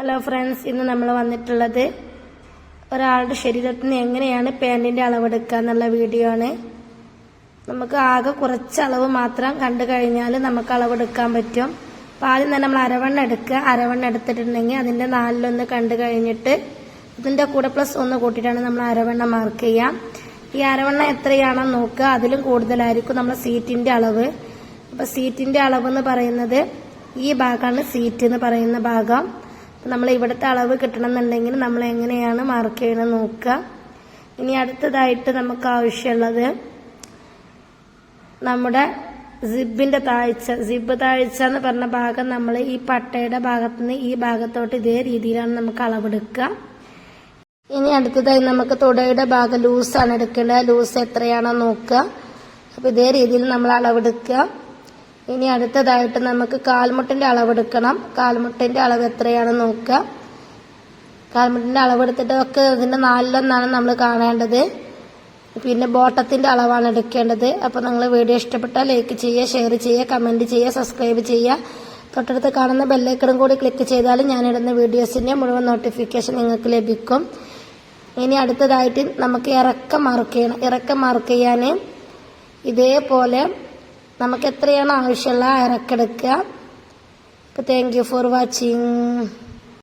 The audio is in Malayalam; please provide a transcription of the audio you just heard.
ഹലോ ഫ്രണ്ട്സ് ഇന്ന് നമ്മൾ വന്നിട്ടുള്ളത് ഒരാളുടെ ശരീരത്തിൽ നിന്ന് എങ്ങനെയാണ് പാന്റിന്റെ അളവെടുക്കുക എന്നുള്ള വീഡിയോ ആണ്. നമുക്ക് ആകെ കുറച്ച് അളവ് മാത്രം കണ്ടു കഴിഞ്ഞാൽ നമുക്ക് അളവെടുക്കാൻ പറ്റും. അപ്പോൾ ആദ്യം തന്നെ നമ്മൾ അരവണ്ണ എടുക്കുക. അരവണ്ണ എടുത്തിട്ടുണ്ടെങ്കിൽ അതിന്റെ നാലിലൊന്ന് കണ്ടു കഴിഞ്ഞിട്ട് ഇതിന്റെ കൂടെ പ്ലസ് ഒന്ന് കൂട്ടിയിട്ടാണ് നമ്മൾ അരവണ്ണ മാർക്ക് ചെയ്യുക. ഈ അരവണ്ണ എത്രയാണെന്ന് നോക്കുക. അതിലും കൂടുതലായിരിക്കും നമ്മുടെ സീറ്റിന്റെ അളവ്. അപ്പോൾ സീറ്റിന്റെ അളവ് എന്ന് പറയുന്നത് ഈ ഭാഗമാണ് സീറ്റ് എന്ന് പറയുന്ന ഭാഗം. നമ്മൾ ഇവിടുത്തെ അളവ് കിട്ടണം എന്നുണ്ടെങ്കിൽ നമ്മൾ എങ്ങനെയാണ് മാർക്ക് ചെയ്യണം നോക്കുക. ഇനി അടുത്തതായിട്ട് നമുക്ക് ആവശ്യമുള്ളത് നമ്മുടെ സിബിന്റെ താഴ്ച. സിബ് താഴ്ച എന്ന് പറഞ്ഞ ഭാഗം നമ്മൾ ഈ പട്ടയുടെ ഭാഗത്ത് നിന്ന് ഈ ഭാഗത്തോട്ട് ഇതേ രീതിയിലാണ് നമുക്ക് അളവെടുക്കുക. ഇനി അടുത്തതായി നമുക്ക് തുടയുടെ ഭാഗം ലൂസാണ് എടുക്കേണ്ടത്. ലൂസ് എത്രയാണോ നോക്കുക. അപ്പോൾ ഇതേ രീതിയിൽ നമ്മൾ അളവെടുക്കുക. ഇനി അടുത്തതായിട്ട് നമുക്ക് കാൽമുട്ടിന്റെ അളവെടുക്കണം. കാൽമുട്ടിന്റെ അളവ് എത്രയാണെന്ന് നോക്കുക. കാൽമുട്ടിന്റെ അളവെടുത്തിട്ട് ഒക്കെ ഇതിന്റെ നാലിലൊന്നാണ് നമ്മൾ കാണേണ്ടത്. പിന്നെ ബോട്ടത്തിന്റെ അളവാണ് എടുക്കേണ്ടത്. അപ്പോൾ നിങ്ങൾ വീഡിയോ ഇഷ്ടപ്പെട്ടാൽ ലൈക്ക് ചെയ്യുക ഷെയർ ചെയ്യുക കമന്റ് ചെയ്യുക സബ്സ്ക്രൈബ് ചെയ്യുക. തൊട്ടടുത്ത് കാണുന്ന ബെല്ലൈക്കണും കൂടി ക്ലിക്ക് ചെയ്താൽ ഞാനിടുന്ന വീഡിയോസിന്റെ മുഴുവൻ നോട്ടിഫിക്കേഷൻ നിങ്ങൾക്ക് ലഭിക്കും. ഇനി അടുത്തതായിട്ട് നമുക്ക് ഇറക്കം മാർക്ക് ചെയ്യണം. ഇറക്കം മാർക്ക് ചെയ്യാൻ ഇതേപോലെ നമുക്ക് എത്രയാണ് ആവശ്യമുള്ള ഇറക്കെടുക്കുക അപ്പോൾ താങ്ക് യു ഫോർ വാച്ചിങ്